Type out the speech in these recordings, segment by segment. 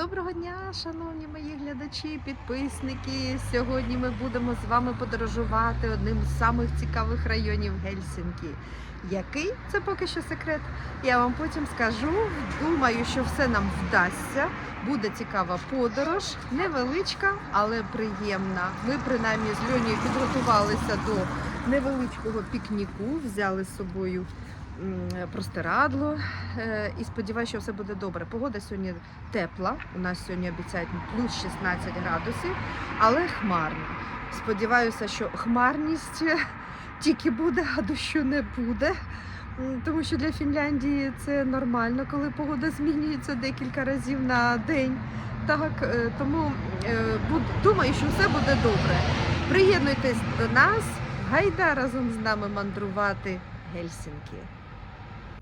Доброго дня, шановні мої глядачі, підписники. Сьогодні ми будемо з вами подорожувати одним з самих цікавих районів Гельсінкі. Який це поки що секрет. Я вам потім скажу. Думаю, що все нам вдасться. Буде цікава подорож, невеличка, але приємна. Ми принаймні з Льонією підготувалися до невеличкого пікніку, взяли з собою простирадло е, і сподіваюся, що все буде добре. Погода сьогодні тепла. У нас сьогодні обіцяють плюс 16 градусів, але хмарно. Сподіваюся, що хмарність тільки буде, а дощу не буде. Тому що для Фінляндії це нормально, коли погода змінюється декілька разів на день. Так, е, тому е, думаю, що все буде добре. Приєднуйтесь до нас, гайда разом з нами мандрувати Гельсінкі.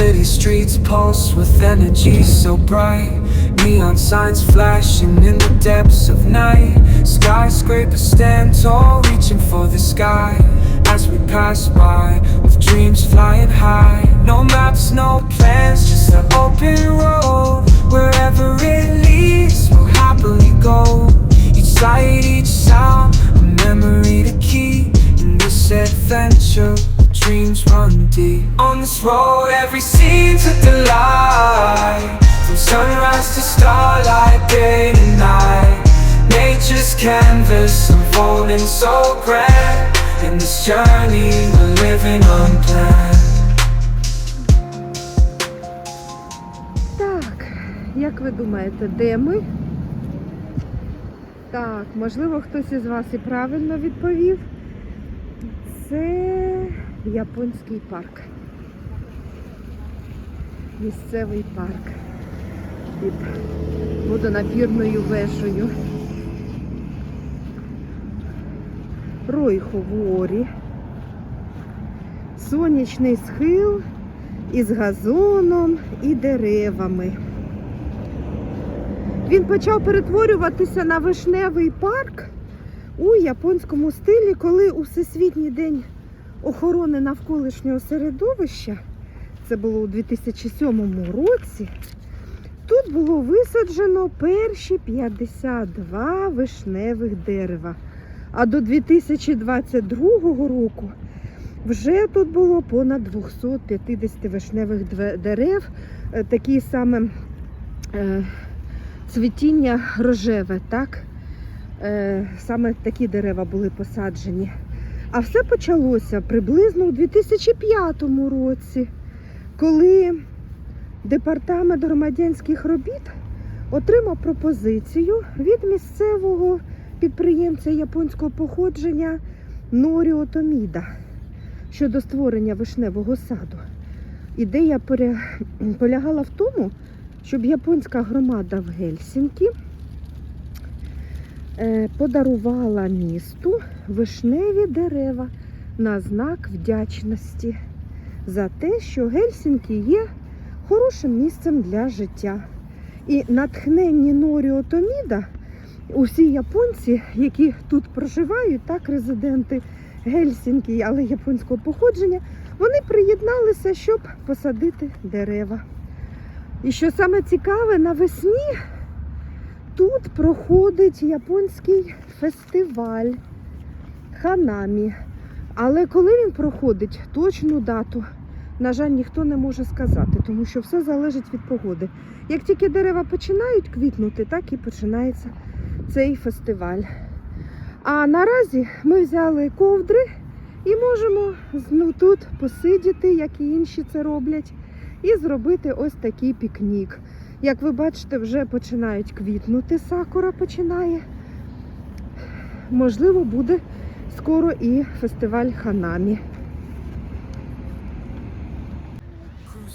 City streets pulse with energy so bright. Neon signs flashing in the depths of night. Skyscrapers stand tall, reaching for the sky. As we pass by, with dreams flying high. No maps, no plans, just an open road. Wherever it On this road, every scene's a delight. From sunrise to starlight, day to night. Nature's canvas unfolding so grand. In this journey, we're living unplanned. Так, як ви думаєте, де ми? Так, можливо, хтось із вас і правильно відповів. Це японський парк. Місцевий парк під водонапірною вежею. Ройховорі. Сонячний схил із газоном і деревами. Він почав перетворюватися на вишневий парк у японському стилі, коли у Всесвітній день охорони навколишнього середовища, це було у 2007 році, тут було висаджено перші 52 вишневих дерева. А до 2022 року вже тут було понад 250 вишневих дерев, е, такі саме е, цвітіння рожеве, так? Е, саме такі дерева були посаджені. А все почалося приблизно у 2005 році, коли департамент громадянських робіт отримав пропозицію від місцевого підприємця японського походження Норіо Томіда щодо створення вишневого саду. Ідея полягала в тому, щоб японська громада в Гельсінкі е, подарувала місту вишневі дерева на знак вдячності за те, що Гельсінкі є хорошим місцем для життя. І натхненні Норіо Томіда усі японці, які тут проживають, так, резиденти Гельсінкі, але японського походження, вони приєдналися, щоб посадити дерева. І що саме цікаве, навесні тут проходить японський фестиваль Ханамі. Але коли він проходить, точну дату, на жаль, ніхто не може сказати, тому що все залежить від погоди. Як тільки дерева починають квітнути, так і починається цей фестиваль. А наразі ми взяли ковдри і можемо ну, тут посидіти, як і інші це роблять, і зробити ось такий пікнік. Як ви бачите, вже починають квітнути, сакура починає. Можливо, буде скоро і фестиваль Ханамі.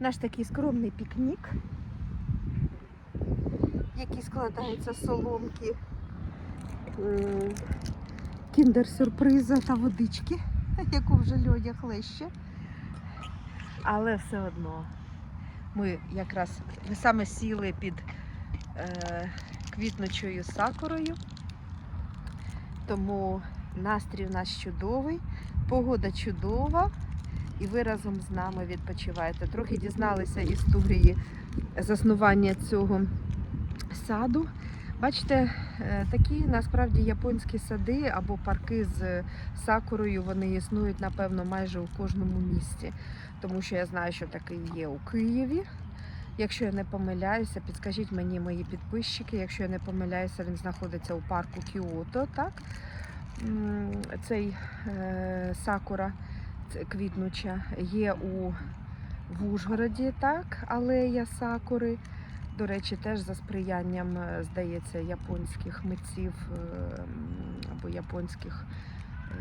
Наш такий скромний пікнік, який складається з соломки, кіндер-сюрприза та водички, яку вже льодя хлеще. Але все одно ми якраз ми саме сіли під е, квітнучою сакурою, тому настрій у нас чудовий, погода чудова. І ви разом з нами відпочиваєте. Трохи дізналися історії заснування цього саду. Бачите, е, такі насправді японські сади або парки з сакурою вони існують, напевно, майже у кожному місті. Тому що я знаю, що такий є у Києві. Якщо я не помиляюся, підскажіть мені мої підписчики. Якщо я не помиляюся, він знаходиться у парку Кіото, так? Цей е, сакура квітнуча є у в Ужгороді, так, алея сакури. До речі, теж за сприянням, е, здається, японських митців е, або японських е,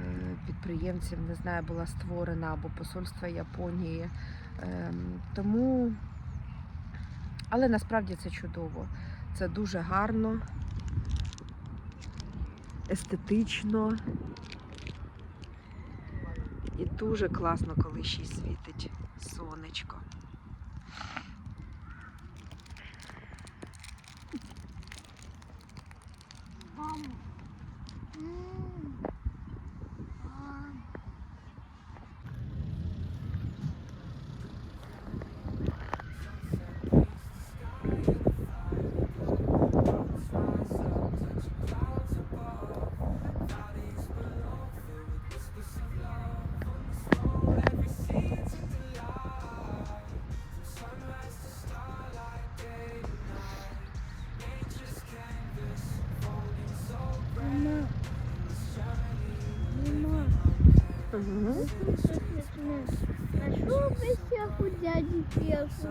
підприємців, не знаю, була створена або посольства Японії. Ем, Тому, але насправді це чудово. Це дуже гарно, естетично. І дуже класно, коли ще й світить сонечко. Мама. Угу. А що ви у дяді п'єсу?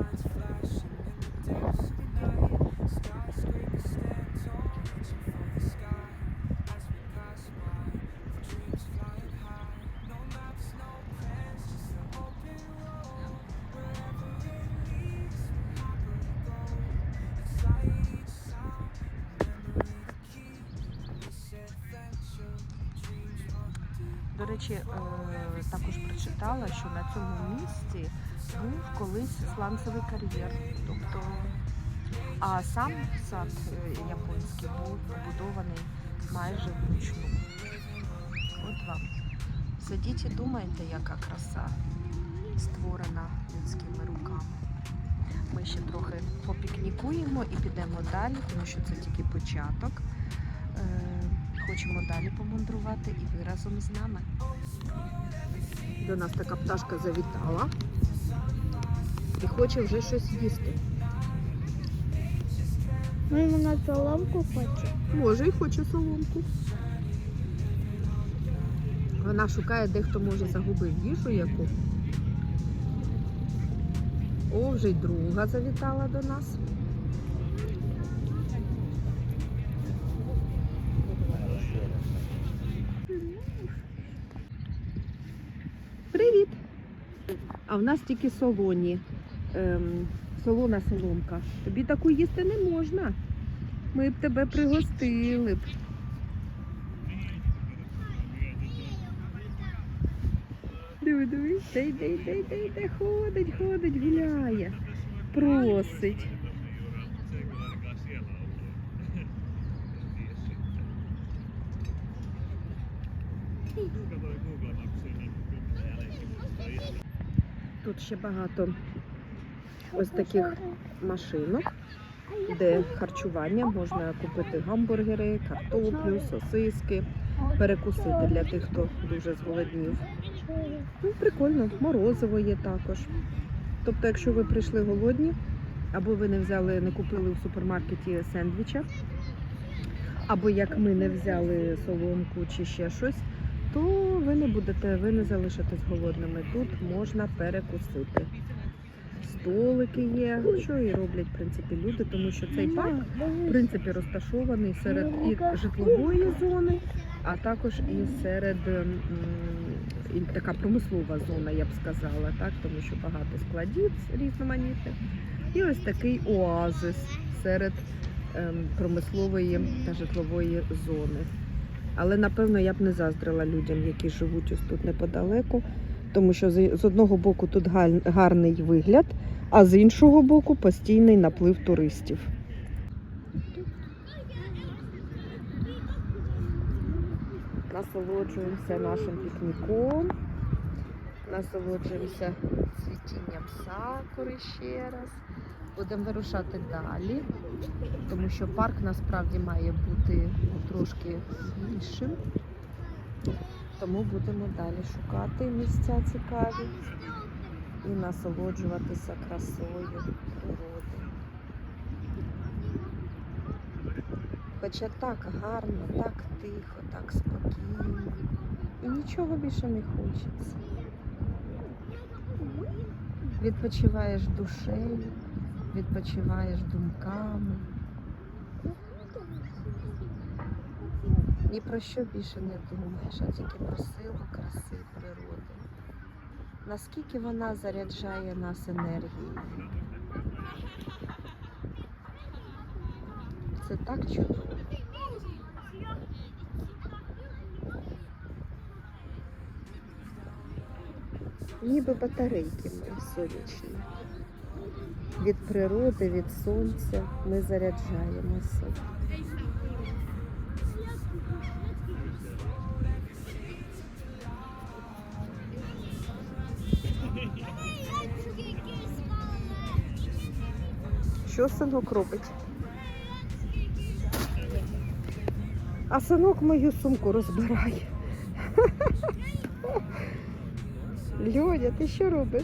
Речі, е, також прочитала, що на цьому місці був колись сланцевий кар'єр. Тобто, а сам сад е, японський був побудований майже вручну. От вам. Сидіть і думайте, яка краса створена людськими руками. Ми ще трохи попікнікуємо і підемо далі, тому що це тільки початок. Е, Хочемо далі помандрувати і ви разом з нами. До нас така пташка завітала і хоче вже щось їсти. Мама на соломку хоче. Може, і хоче соломку. Вона шукає, де хто може загубив їжу яку. О, вже й друга завітала до нас. В нас тільки солоні. Ем, солона соломка. Тобі таку їсти не можна. Ми б тебе пригостили б. Диви, диви, йде, йде, йде, йде, ходить, ходить, гуляє, просить. Тут ще багато ось таких машинок, де харчування можна купити гамбургери, картоплю, сосиски, перекусити для тих, хто дуже зголоднів. Ну, прикольно, морозиво є також. Тобто, якщо ви прийшли голодні, або ви не взяли, не купили в супермаркеті сендвіча, або як ми не взяли соломку чи ще щось, то ви не будете, ви не залишитесь голодними. Тут можна перекусити. Столики є, що і роблять в принципі люди, тому що цей парк в принципі розташований серед і житлової зони, а також і серед і така промислова зона, я б сказала, так, тому що багато складів різноманітних. І ось такий оазис серед ем, промислової та житлової зони. Але напевно я б не заздрила людям, які живуть ось тут неподалеку, тому що з одного боку тут гарний вигляд, а з іншого боку постійний наплив туристів. Насолоджуємося нашим пікніком, насолоджуємося цвітінням сакури ще раз. Будемо вирушати далі, тому що парк насправді має бути трошки більшим. Тому будемо далі шукати місця цікаві і насолоджуватися красою природи. Хоча так гарно, так тихо, так спокійно. І нічого більше не хочеться. Відпочиваєш душею, відпочиваєш думками. Ні про що більше не думаєш, а тільки про силу краси природи. Наскільки вона заряджає нас енергією. Це так чудово. Ніби батарейки ми сонячні. Від природи, від сонця ми заряджаємося. Що синок робить? А синок мою сумку розбирає. Льоня, ти що робиш?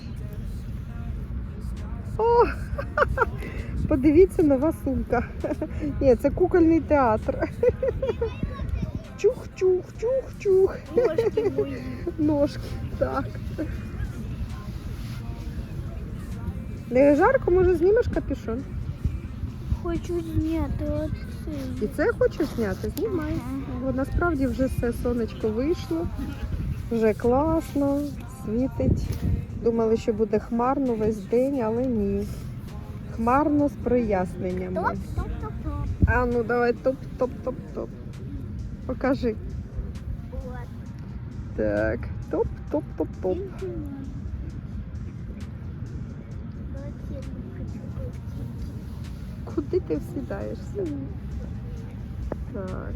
О! Подивіться, нова сумка. Ні, це кукольний театр. Чух-чух, чух-чух. Ножки мої. Ножки, так. Не жарко, може знімеш капюшон? Хочу зняти оце. І це хочу зняти, знімай. Бо насправді вже все сонечко вийшло, вже класно, світить. Думали, що буде хмарно весь день, але ні. Хмарно з проясненнями. Топ, топ, топ, топ. А ну давай топ-топ-топ-топ. Покажи. Так, топ-топ-топ-топ. Куди ти всідаєшся? Так.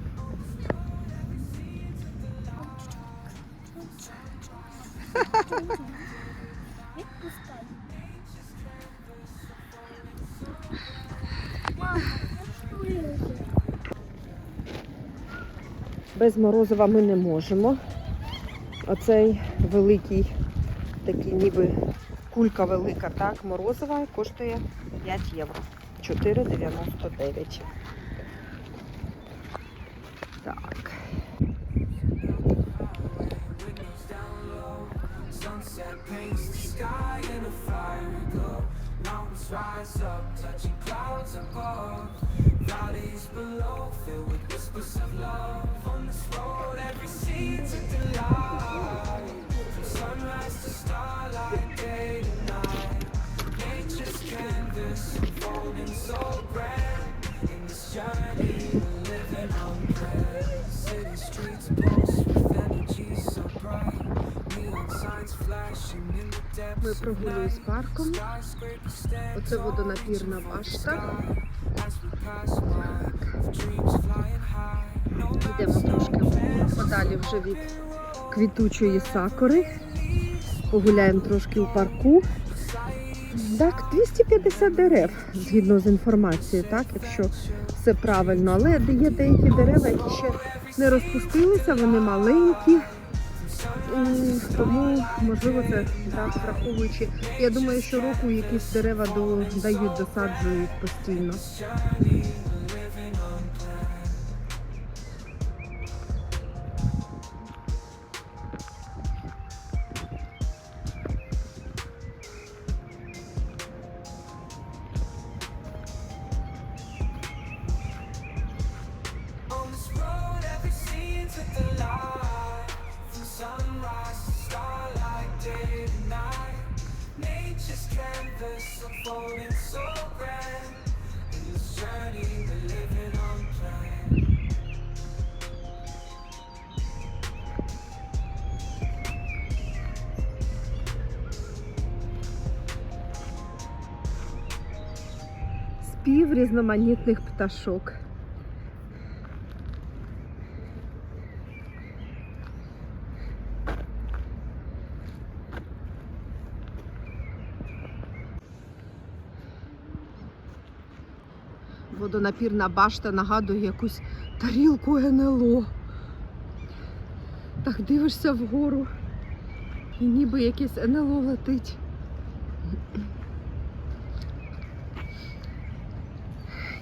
Без морозива ми не можемо. Оцей великий, такий ніби кулька велика, так, морозива коштує 5 євро. 4,99. Ми of прогулюємось night. парком. Skyscrapers stand Оце tall водонапірна against the башта. sky. Йдемо трошки подалі вже від квітучої сакури. Погуляємо трошки у парку. Так, 250 дерев, згідно з інформацією, так, якщо все правильно. Але є деякі дерева, які ще не розпустилися, вони маленькі. Тому, можливо, це так враховуючи. Я думаю, що року якісь дерева додають, досаджують постійно. Різноманітних пташок. Водонапірна башта нагадує якусь тарілку НЛО. Так дивишся вгору, і ніби якесь НЛО летить.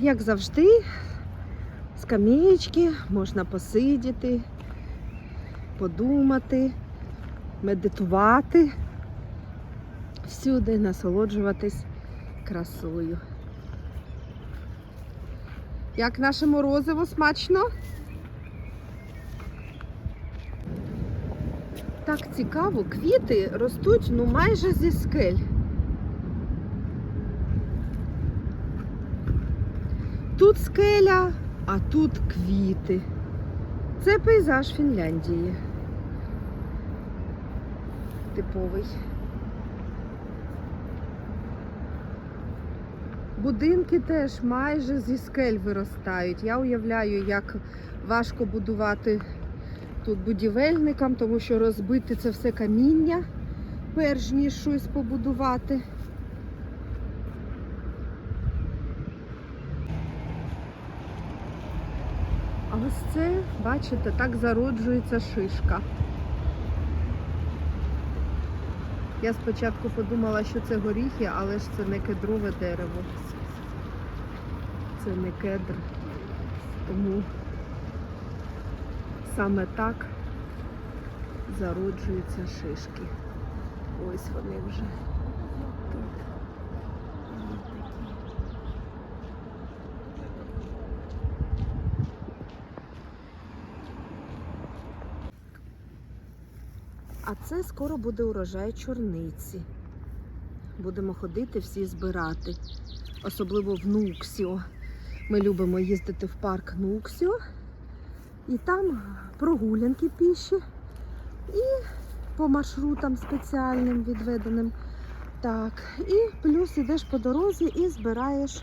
Як завжди, скам'ячки, можна посидіти, подумати, медитувати, всюди насолоджуватись красою. Як наше морозиво смачно? Так цікаво, квіти ростуть ну майже зі скель. Тут скеля, а тут квіти. Це пейзаж Фінляндії. Типовий. Будинки теж майже зі скель виростають. Я уявляю, як важко будувати тут будівельникам, тому що розбити це все каміння, перш ніж щось побудувати. Ось це, бачите, так зароджується шишка. Я спочатку подумала, що це горіхи, але ж це не кедрове дерево. Це не кедр. Тому саме так зароджуються шишки. Ось вони вже А це скоро буде урожай чорниці. Будемо ходити всі збирати. Особливо в Нуксіо. Ми любимо їздити в парк Нуксіо. І там прогулянки піші. І по маршрутам спеціальним відведеним. Так. І плюс ідеш по дорозі і збираєш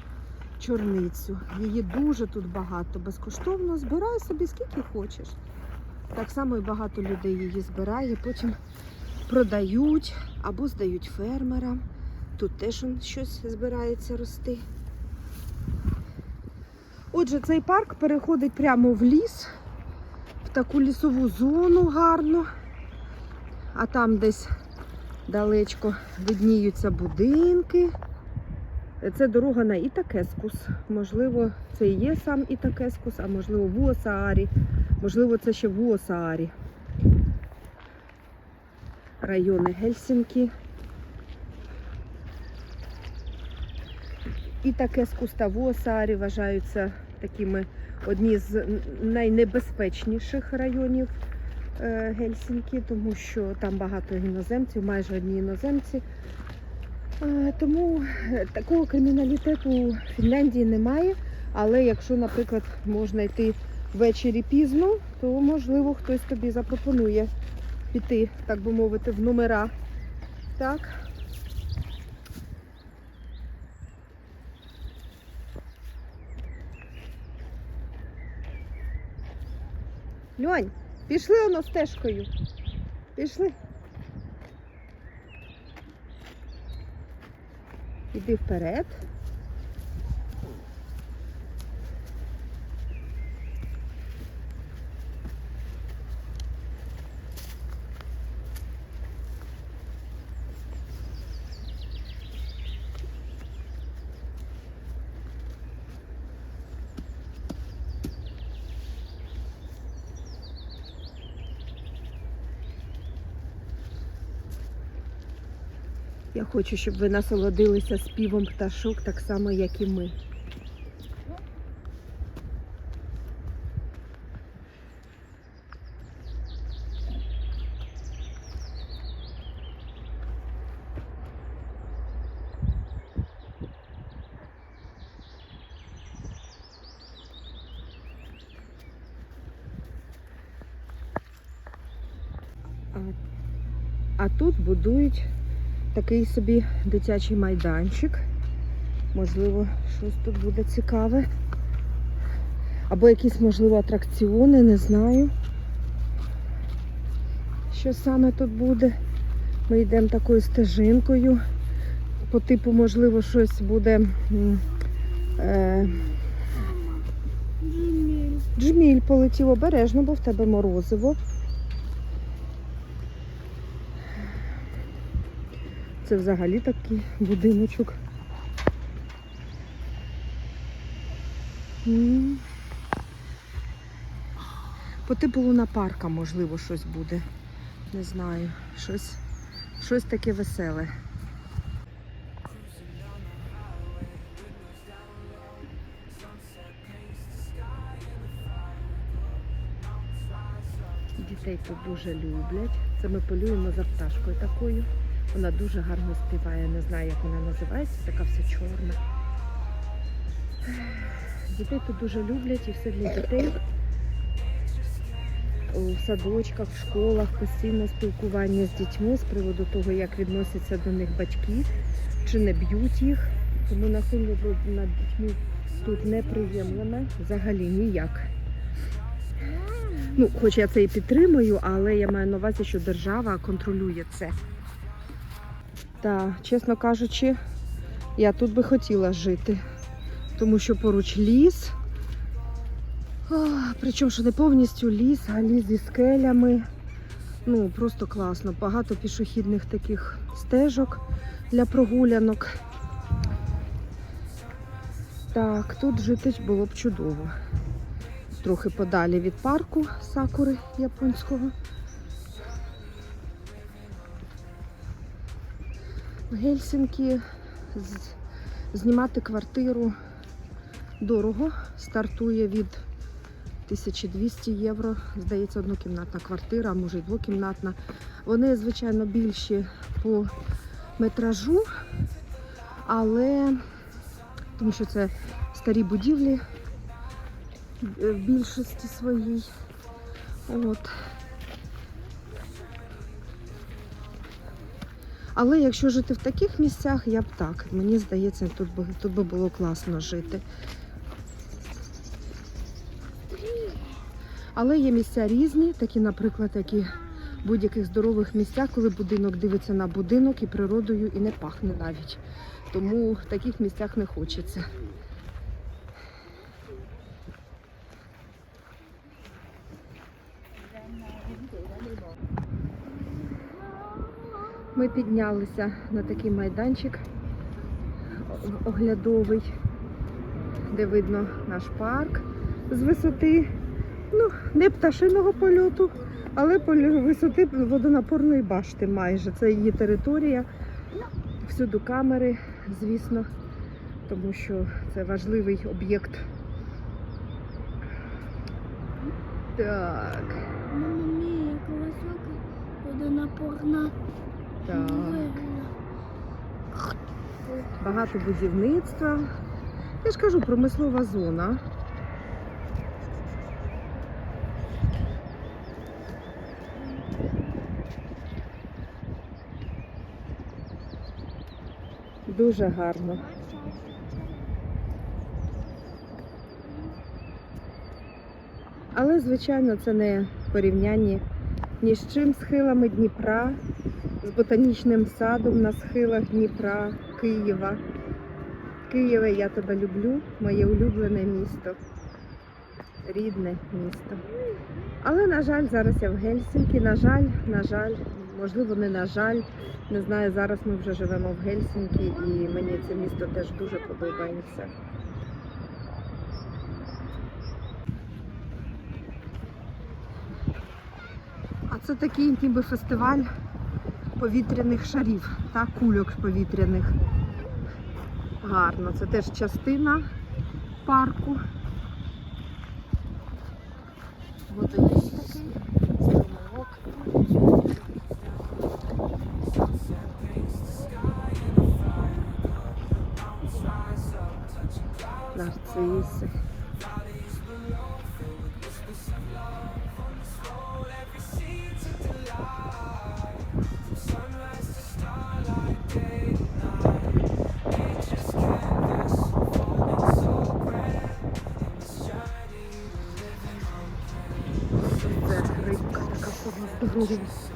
чорницю. Її дуже тут багато. Безкоштовно збирай собі скільки хочеш. Так само і багато людей її збирає, потім продають або здають фермерам. Тут теж щось збирається рости. Отже, цей парк переходить прямо в ліс, в таку лісову зону гарну. А там десь далечко видніються будинки. Це дорога на Ітакескус. Можливо, це і є сам Ітакескус, а можливо Вуосаарі. Можливо, це ще Вуосаарі. Райони Гельсінкі. Ітакескус та Вуосаарі вважаються такими одні з найнебезпечніших районів е, Гельсінкі, тому що там багато іноземців, майже одні іноземці. Е, Тому е, такого криміналітету у Фінляндії немає. Але якщо, наприклад, можна йти ввечері пізно, то можливо хтось тобі запропонує піти, так би мовити, в номера. Так. Льонь, пішли воно стежкою. Пішли. Іди вперед. Хочу, щоб ви насолодилися співом пташок так само, як і ми. А, тут будують такий собі дитячий майданчик. Можливо, щось тут буде цікаве. Або якісь, можливо, атракціони, не знаю. Що саме тут буде. Ми йдемо такою стежинкою. По типу, можливо, щось буде. Е, Джміль полетів обережно, бо в тебе морозиво. Це взагалі такий будиночок. По типу лунапарка, можливо, щось буде. Не знаю. Щось, щось таке веселе. Дітей тут дуже люблять. Це ми полюємо за пташкою такою. Вона дуже гарно співає, не знаю, як вона називається, така вся чорна. Дітей тут дуже люблять і все для дітей. У садочках, в школах постійне спілкування з дітьми з приводу того, як відносяться до них батьки, чи не б'ють їх. Тому насилля над дітьми тут не приємлене взагалі ніяк. Ну, хоч я це і підтримую, але я маю на увазі, що держава контролює це. Та, чесно кажучи, я тут би хотіла жити, тому що поруч ліс. Причому, що не повністю ліс, а ліс зі скелями. Ну, просто класно. Багато пішохідних таких стежок для прогулянок. Так, тут жити було б чудово трохи подалі від парку сакури японського. В Гельсінкі знімати квартиру дорого. Стартує від 1200 євро. Здається, однокімнатна квартира, а може й двокімнатна. Вони, звичайно, більші по метражу, але тому що це старі будівлі, в більшості своїй. От. Але якщо жити в таких місцях, я б так. Мені здається, тут би, тут би було класно жити. Але є місця різні, такі, наприклад, які в будь-яких здорових місцях, коли будинок дивиться на будинок і природою і не пахне навіть. Тому в таких місцях не хочеться. Ми піднялися на такий майданчик оглядовий, де видно наш парк з висоти, ну, не пташиного польоту, але висоти водонапорної башти майже. Це її територія. Всюди камери, звісно, тому що це важливий об'єкт. Так, Мама мія, яка водонапорна. Так. Багато будівництва. Я ж кажу, промислова зона. Дуже гарно. Але, звичайно, це не порівнянні ні з чим схилами Дніпра, з ботанічним садом на схилах Дніпра, Києва. Києве, я тебе люблю, моє улюблене місто. Рідне місто. Але, на жаль, зараз я в Гельсінкі. На жаль, на жаль, можливо, не на жаль. Не знаю, зараз ми вже живемо в Гельсінкі і мені це місто теж дуже подобається. А це такий ніби фестиваль повітряних шарів та кульок повітряних. Гарно, це теж частина парку. Водоїзд такий, струмок. Нарциси. Görüşürüz.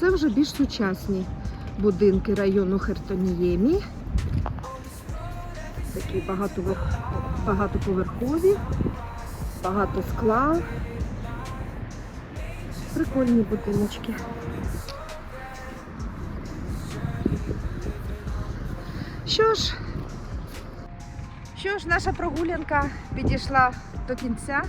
Це вже більш сучасні будинки району Хертоніємі. Такі багатоповерхові, багато скла. Прикольні будиночки. Що ж, що ж, наша прогулянка підійшла до кінця.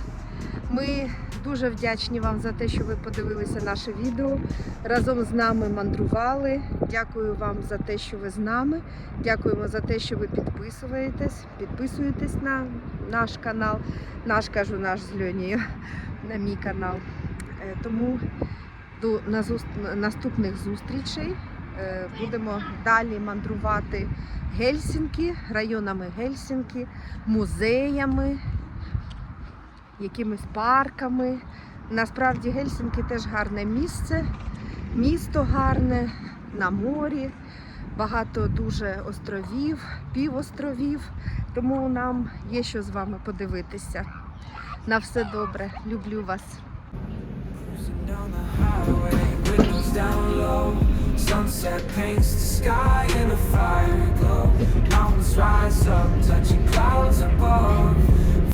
Ми дуже вдячні вам за те, що ви подивилися наше відео. Разом з нами мандрували. Дякую вам за те, що ви з нами. Дякуємо за те, що ви підписуєтесь, підписуєтесь на наш канал. Наш кажу, наш з Льонією, на мій канал. Е, Тому до наступних зустрічей е, будемо далі мандрувати Гельсінкі, районами Гельсінкі, музеями якимись парками. Насправді Гельсінки теж гарне місце, місто гарне, на морі, багато дуже островів, півостровів. Тому нам є що з вами подивитися. На все добре, люблю вас. Sunset paints the sky in a fire glow. Mountains rise up, touching clouds above.